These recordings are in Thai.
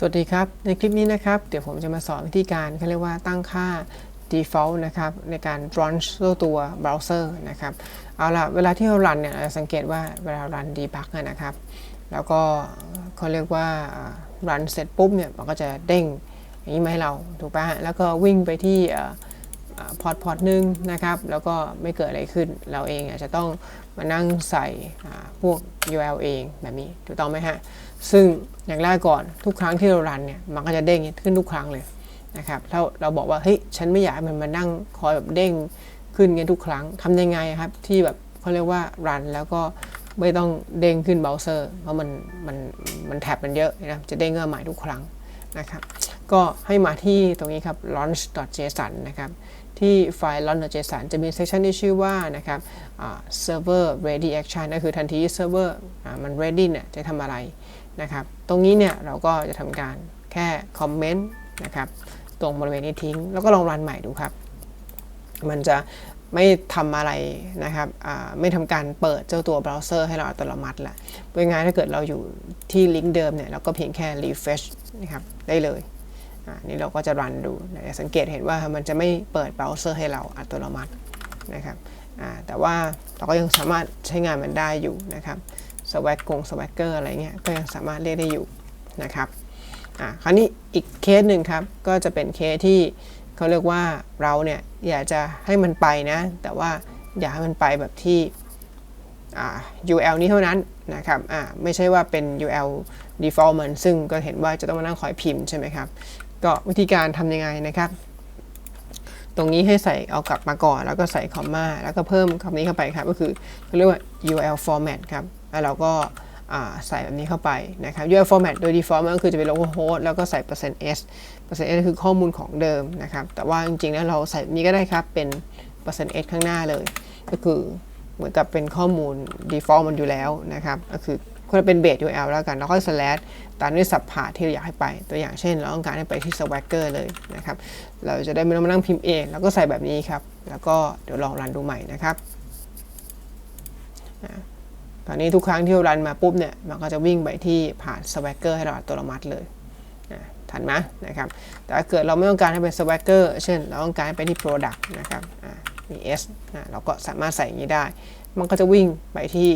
สวัสดีครับ ในคลิปนี้นะครับ เดี๋ยวผมจะมาสอนวิธีการเขาเรียกว่าตั้งค่า default นะครับ ในการ launch ตัวตัวเบราว์เซอร์นะครับ เอาละเวลาที่เรารันเนี่ยเราจะสังเกตว่าเวลารัน debug นะครับ แล้วก็เขาเรียกว่า รันเสร็จปุ๊บเนี่ยมันก็จะเด้งอย่างนี้มาให้เราถูกปะฮะแล้วก็วิ่งไปที่ พอร์ตพอร์ตหนึ่งนะครับ แล้วก็ไม่เกิดอะไรขึ้น เราเองอาจจะต้องมานั่งใส่พวก URL เองแบบนี้ถูกต้องไหมฮะ ซึ่งอย่างแรกก่อนทุกครั้งที่เรารันเนี่ยมันก็จะเด้งขึ้นทุกครั้งเลยนะครับถ้าเราบอกว่าเฮ้ยฉันไม่อยากให้มันมานั่งคอยแบบเด้งขึ้นเงี้ยทุกครั้งทำยังไงครับที่แบบเขาเรียกว่ารันแล้วก็ไม่ต้องเด้งขึ้นเบราว์เซอร์เพราะมันมันมันแท็บมันเยอะนะจะเด้งเงื่อนใหม่ทุกครั้งนะครับก็ให้มาที่ตรงนี้ครับ launch.json นะครับ ที่ไฟล์ launch.json จะมีเซสชันที่ชื่อว่านะครับ server ready action ก็คือทันทีที่ server มัน ready เนี่ยจะทำอะไรนะครับ ตรงนี้เนี่ยเราก็จะทำการแค่คอมเมนต์นะครับตรงบริเวณนี้ทิ้ง แล้วก็ลองรันใหม่ดูครับ มันจะไม่ทำอะไรนะครับไม่ทำการเปิดเจ้าตัวเบราว์เซอร์ให้เราอัตโนมัติละเป็นไงถ้าเกิดเราอยู่ที่ลิงก์เดิมเนี่ยเราก็เพียงแค่ refresh นะครับได้เลย นี่เราก็จะรันดูนะสังเกตเห็นว่ามันจะไม่เปิดเบราว์เซอร์ให้เราอัตโนมัตินะครับแต่ว่าเราก็ยังสามารถใช้งานมันได้อยู่นะครับสวักกงสวักเกอร์อะไรเงี้ยก็ยังสามารถเรียกได้อยู่นะครับคราวนี้อีกเคสหนึ่งครับ ก็จะเป็นเคสที่เขาเรียกว่าเราเนี่ยอยากจะให้มันไปนะ แต่ว่าอยากให้มันไปแบบที่ UL นี้เท่านั้นนะครับไม่ใช่ว่าเป็น UL default มันซึ่งก็เห็นว่าจะต้องมานั่งคอยพิมพ์ใช่ไหมครับ ก็วิธีการทำยังไงนะครับ ตรงนี้ให้ใส่เอากลับมาก่อน แล้วก็ใส่คอมมาแล้วก็เพิ่มคำนี้เข้าไปครับ ก็คือเรียกว่า URL format ครับแล้วเราก็ใส่แบบนี้เข้าไปนะครับ URL format โดย default มันก็คือจะเป็น localhost แล้วก็ใส่ %s %s คือข้อมูลของเดิมนะครับ แต่ว่าจริงๆ แล้วเราใส่นี้ก็ได้ครับ เป็น %s ข้างหน้าเลย ก็คือเหมือนกับเป็นข้อมูล default มันอยู่แล้วนะครับ ก็คือ ควรเป็น base URL แล้วกัน แล้วก็ slash ตามด้วยสับพาที่เราอยากให้ไป ตัวอย่างเช่น เราต้องการให้ไปที่ swagger เลยนะครับ เราจะได้ไม่ต้องมานั่งพิมพ์เอง แล้วก็ใส่แบบนี้ครับ แล้วก็เดี๋ยวลองรันดูใหม่นะครับ ตอนนี้ทุกครั้งที่เรารันมาปุ๊บเนี่ย มันก็จะวิ่งไปที่ผ่าน Swagger ให้เราอัตโนมัติเลยทันไหมนะครับ แต่ถ้าเกิดเราไม่ต้องการให้เป็น Swagger เช่น เราต้องการให้ไปที่ Product นะครับ มี S นะเราก็สามารถใส่อย่างนี้ได้ มันก็จะวิ่งไปที่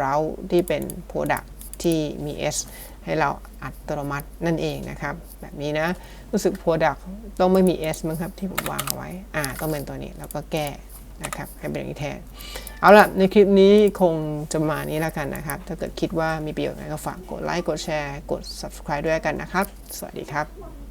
route ที่เป็น Product ที่มี S ให้เราอัตโนมัตินั่นเองนะครับ แบบนี้นะ รู้สึก Product ต้องไม่มี S มั้งครับที่ผมวางเอาไว้ อ่า ต้องเป็นตัวนี้ แล้วก็แก้นะครับ ให้เป็นอย่างนี้แทน เอาล่ะในคลิปนี้คงจะมานี้แล้วกันนะครับ ถ้าเกิดคิดว่ามีประโยชน์ก็ฝากกดไลค์ กดแชร์ กด subscribe ด้วยกันนะครับ สวัสดีครับ